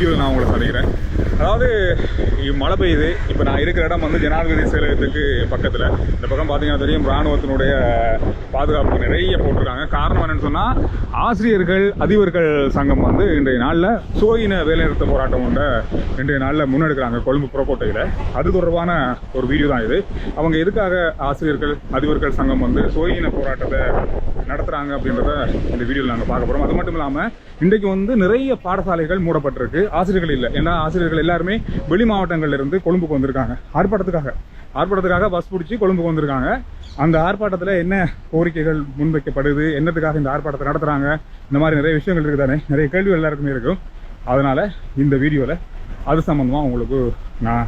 வீடியோவில் நான் உங்களை சந்திக்கிறேன் அதாவது மழை பெய்யுது. இப்போ நான் இருக்கிற இடம் வந்து ஜனாதிபதி செயலகத்துக்கு பக்கத்தில். இந்த பக்கம் பார்த்தீங்கன்னா தெரியும் இராணுவத்தினுடைய பாதுகாப்பு நிறைய போட்டிருக்காங்க. காரணம் என்னன்னு சொன்னால் ஆசிரியர்கள் அதிபர்கள் சங்கம் வந்து இன்றைய நாளில் சுவையின வேலைநிறுத்த போராட்டம் ஒன்றை இன்றைய நாளில் முன்னெடுக்கிறாங்க கொழும்பு புறக்கோட்டையில். அது தொடர்பான ஒரு வீடியோ தான் இது. அவங்க எதுக்காக ஆசிரியர்கள் அதிபர்கள் சங்கம் வந்து சுவையின போராட்டத்தை நடத்துகிறாங்க அப்படின்றத இந்த வீடியோவில் நாங்கள் பார்க்க போகிறோம் அது மட்டும் இல்லாமல் இன்றைக்கு வந்து நிறைய பாடசாலைகள் மூடப்பட்டிருக்கு. ஆசிரியர்கள் இல்லை. ஏன்னா ஆசிரியர்கள் எல்லாருமே வெளி மாவட்டங்கள்லேருந்து கொழும்புக்கு வந்திருக்காங்க. ஆர்ப்பாட்டத்துக்காக. ஆர்ப்பாட்டத்துக்காக பஸ் பிடிச்சி கொழும்புக்கு வந்திருக்காங்க. அந்த ஆர்ப்பாட்டத்தில் என்ன கோரிக்கைகள் முன்வைக்கப்படுது? என்னத்துக்காக இந்த ஆர்ப்பாட்டத்தை நடத்துகிறாங்க இந்த மாதிரி நிறைய விஷயங்கள் இருக்குது தானே? நிறைய கேள்விகள் எல்லாருக்குமே இருக்கும். அதனால் இந்த வீடியோவில் அது சம்மந்தமாக உங்களுக்கு நான்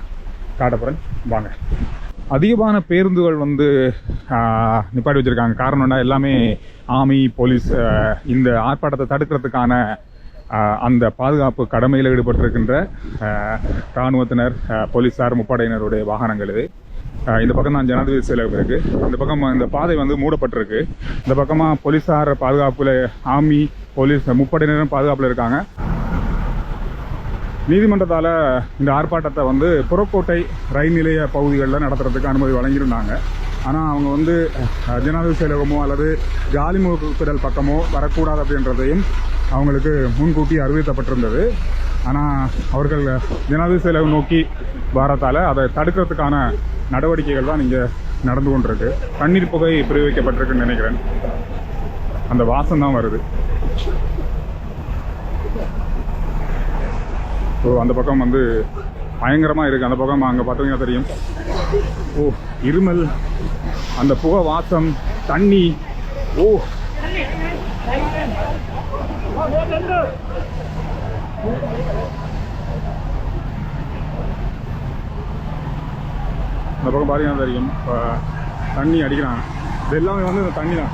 காட்டப்படுறேன் வாங்க. அதிகமான பேருந்துகள் வந்து ஆஹ், நிப்பாட்டி வச்சிருக்காங்க. காரணம் என்ன? எல்லாமே ஆர்மி போலீஸ் இந்த ஆர்ப்பாட்டத்தை தடுக்கிறதுக்கான அந்த பாதுகாப்பு கடமையில் ஈடுபட்டிருக்கின்ற இராணுவத்தினர் போலீஸார் முப்படையினருடைய வாகனங்கள் இது. இந்த பக்கம் தான் ஜனாதிபதி செயலகம் இருக்கு. இந்த பக்கம் இந்த பாதை வந்து மூடப்பட்டிருக்கு. இந்த பக்கமாக போலீஸார் பாதுகாப்பில் ஆர்மி போலீஸ் முப்படையினரும் பாதுகாப்பில் இருக்காங்க. நீதிமன்றத்தால் இந்த ஆர்ப்பாட்டத்தை வந்து புறக்கோட்டை ரயில் நிலைய பகுதிகளில் நடத்துறதுக்கு அனுமதி வழங்கியிருந்தாங்க. ஆனால் அவங்க வந்து ஜனாதிபதி செயலகமோ அல்லது ஜாலிமுகத்திடல் பக்கமோ வரக்கூடாது அப்படின்றதையும் அவங்களுக்கு முன்கூட்டி அறிவிக்கப்பட்டிருந்தது ஆனால் அவர்கள் ஜனாதிபதி செயலகம் நோக்கி வரத்தால் அதை தடுக்கிறதுக்கான நடவடிக்கைகள் தான் இங்கே நடந்து கொண்டிருக்கு. தண்ணீர் புகை பிரயோகிக்கப்பட்டிருக்குன்னு நினைக்கிறேன். அந்த வாசம் தான் வருது. ஸோ அந்த பக்கம் வந்து பயங்கரமாக இருக்குது அந்த பக்கம் அங்கே பார்த்தீங்கன்னா தெரியும். ஓ இருமல் அந்த புகை வாசம் தண்ணி ஓ. இந்த பக்கம் பார்த்தீங்கன்னா தெரியும். இப்போ தண்ணி அடிக்கிறாங்க இது எல்லாமே வந்து இந்த தண்ணி தான்.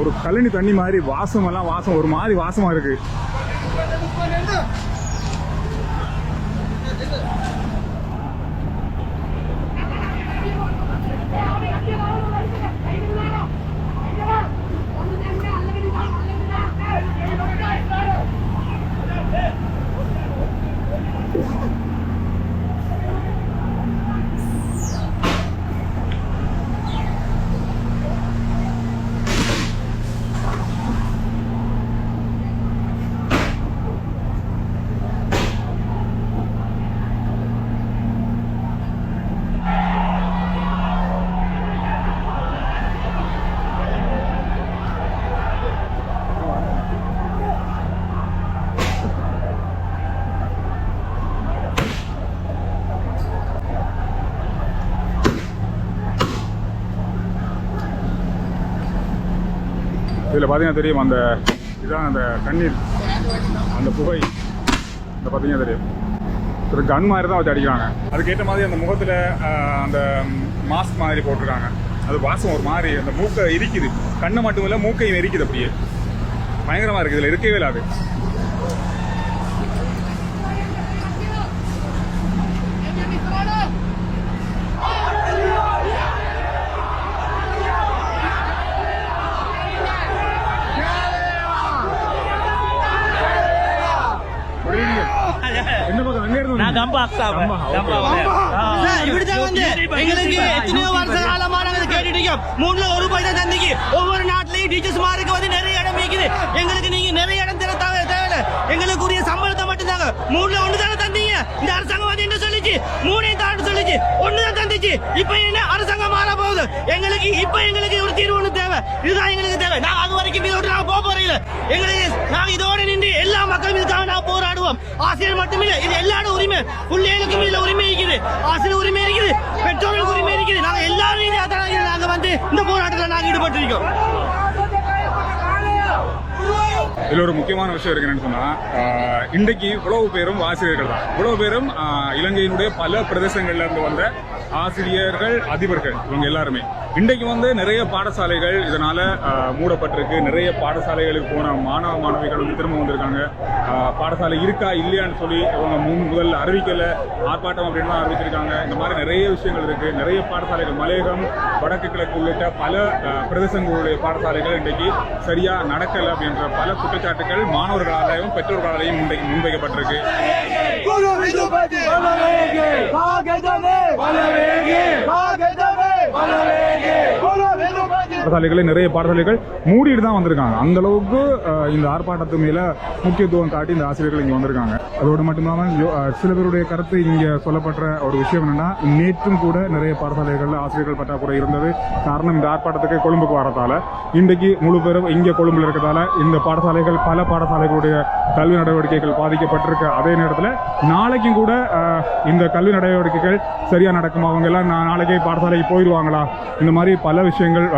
ஒரு கழனி தண்ணி மாதிரி வாசமெல்லாம் வாசம் ஒரு மாதிரி வாசமாக இருக்குது இதில் பார்த்தீங்கன்னா தெரியும் அந்த இதுதான் அந்த தண்ணீர் அந்த புகை. இந்த பார்த்தீங்கன்னா தெரியும். ஒரு கன் மாதிரி தான் வச்சு அடிக்கிறாங்க. அதுக்கேற்ற மாதிரி அந்த முகத்தில் அந்த மாஸ்க் மாதிரி போட்டிருக்காங்க. அது வாசம் ஒரு மாதிரி அந்த மூக்கை எரிக்குது கண்ணை மட்டும் இல்லை மூக்கையும் எரிக்குது அப்படியே. பயங்கரமாக இருக்குது. இதில் இருக்கவே இல்லாது என்ன பக்கம் எங்க இருந்து நான் கம்பா சார், இப்படித்தான் வந்து எங்களுக்கு எத்தனையோ வருஷ காலமா நாங்க கேட்டுட்டு இருக்கோம். மூணுல ஒரு தான் தந்திக்கு ஒவ்வொரு நாட்டிலையும் டீச்சர்ஸ் மாருக்கு வந்து நிறைய இடம் இருக்குது. எங்களுக்கு நீங்க நிறைய இடம் தர தேவை தேவையில்ல. எங்களுக்கு உரிய சம்பளத்தை மட்டும் தாங்க. மூணுல ஒண்ணு தானே தந்தீங்க? இந்த அரசாங்கம் வந்து என்ன சொல்லிச்சு? மூணையும் தாண்டு சொல்லிச்சு. ஒண்ணு தான் தந்துச்சு. இப்ப என்ன? அரசாங்கம் மாற போகுது. எங்களுக்கு இப்ப எங்களுக்கு ஒரு தீர்வு ஒண்ணு தேவை. இதுதான் எங்களுக்கு தேவை. நாங்க அது வரைக்கும் இதோட நாங்க போக நாங்க இதோட நின்று எல்லா மக்களும் இதுக்காக நான் போராடுவோம். ஆசிரியர் மட்டுமில்ல இது எல்லாரோட உரிமை. பிள்ளைகளுக்கும் இதுல உரிமை இருக்குது. ஆசிரியர் உரிமை இருக்குது பெற்றோர்களுக்கு உரிமை இருக்குது. நாங்க எல்லாரும் நாங்க வந்து இந்த போராட்டத்தில் நாங்க ஈடுபட்டிருக்கோம். இதுல ஒரு முக்கியமான விஷயம் இருக்கு என்னன்னு சொன்னா இன்றைக்கு இவ்வளவு பேரும் ஆசிரியர்கள் தான். இவ்வளவு பேரும் ஆஹ், இலங்கையினுடைய பல பிரதேசங்கள்ல இருந்து வந்த ஆசிரியர்கள் அதிபர்கள் இவங்க எல்லாருமே. இன்றைக்கு வந்து நிறைய பாடசாலைகள் இதனால் மூடப்பட்டிருக்கு. நிறைய பாடசாலைகளுக்கு போன மாணவ மாணவிகள் வந்து திரும்ப வந்திருக்காங்க. பாடசாலை இருக்கா இல்லையான்னு சொல்லி இவங்க முன் முதல்ல அறிவிக்கலை. ஆர்ப்பாட்டம் அப்படின்னு தான் அறிவிச்சிருக்காங்க. இந்த மாதிரி நிறைய விஷயங்கள் இருக்குது நிறைய பாடசாலைகள் மலையகம் வடக்கு கிழக்கு உள்ளிட்ட பல பிரதேசங்களுடைய பாடசாலைகள் இன்றைக்கு சரியாக நடக்கலை அப்படின்ற பல குற்றச்சாட்டுகள் மாணவர்களாலையும் பெற்றோர்களாலையும் இன்றைக்கு முன்வைக்கப்பட்டிருக்கு பாடசாலைகளை நிறைய பாடசாலைகள் மூடிட்டு தான் வந்திருக்காங்க. அந்த அளவுக்கு இந்த ஆர்ப்பாட்டத்து மேல முக்கியத்துவம் காட்டி இந்த ஆசிரியர்கள் இங்க வந்திருக்காங்க. அதோடு மட்டும் இல்லாமல் யோ- சில பேருடைய கருத்து இங்க சொல்லப்பட்ட ஒரு விஷயம் என்னன்னா நேற்றும் கூட நிறைய பாடசாலைகளில் ஆசிரியர்கள் பற்றாக்குறை இருந்தது. காரணம் இந்த ஆர்ப்பாட்டத்துக்கு கொழும்புக்கு வரதால. இன்றைக்கு முழு பேரும் இங்கே கொழும்புல இருக்கிறதால இந்த பாடசாலைகள் பல பாடசாலைகளுடைய கல்வி நடவடிக்கைகள் பாதிக்கப்பட்டிருக்கு. அதே நேரத்தில் நாளைக்கும் கூட இந்த கல்வி நடவடிக்கைகள் சரியா நடக்குமா? அவங்க எல்லாம் நாளைக்கே பாடசாலைக்கு போயிடுவாங்களா இந்த மாதிரி பல விஷயங்கள்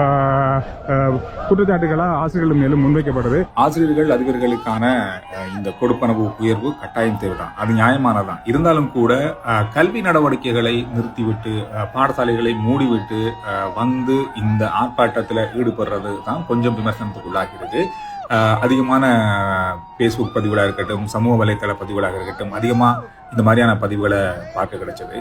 அஹ், குற்றச்சாட்டுகளா ஆசிரியர்கள் மேலும் முன்வைக்கப்படுது? ஆசிரியர்கள் அதிபர்களுக்கான இந்த கொடுப்பனவு உயர்வு கட்டாயம் தேவைதான். அது நியாயமானதான் இருந்தாலும் கூட கல்வி நடவடிக்கைகளை நிறுத்திவிட்டு பாடசாலைகளை மூடிவிட்டு வந்து இந்த ஆர்ப்பாட்டத்தில் ஈடுபடுறது தான் கொஞ்சம் விமர்சனத்துக்குள்ளாகிறது அதிகமான ஃபேஸ்புக் பதிவுகளாக இருக்கட்டும் சமூக வலைத்தள பதிவுகளாக இருக்கட்டும் அதிகமாக இந்த மாதிரியான பதிவுகளை பார்க்க கிடைச்சது.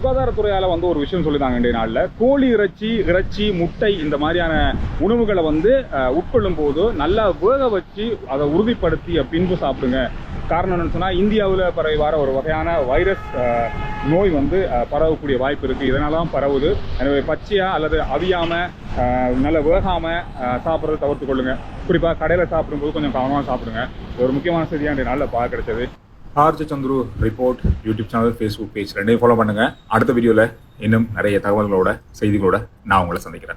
சுகாதாரத்துறையால் வந்து ஒரு விஷயம் சொல்லிதாங்க இன்றைய நாளில். கோழி இறைச்சி இறைச்சி முட்டை இந்த மாதிரியான உணவுகளை வந்து உட்கொள்ளும் போது நல்லா வேக வச்சு அதை உறுதிப்படுத்தி பின்பு சாப்பிடுங்க. காரணம் என்னன்னு சொன்னால் இந்தியாவில் பரவி வர ஒரு வகையான வைரஸ் நோய் வந்து பரவக்கூடிய வாய்ப்பு இருக்குது இதனால தான் பரவுது. எனவே பச்சையாக அல்லது அவியாமல் நல்லா வேகாமல் சாப்பிட்றத தவிர்த்து கொள்ளுங்கள் குறிப்பாக கடையில் சாப்பிடும்போது கொஞ்சம் கவனமாக சாப்பிடுங்க. ஒரு முக்கியமான செய்தியாக இன்றைய நாளில் பார்க்க கிடைச்சது. R G Chandru report YouTube channel Facebook page ரெண்டையும் ஃபாலோ பண்ணுங்கள் அடுத்த வீடியோவில் இன்னும் நிறைய தகவல்களோட செய்திகளோட நான் உங்களை சந்திக்கிறேன்.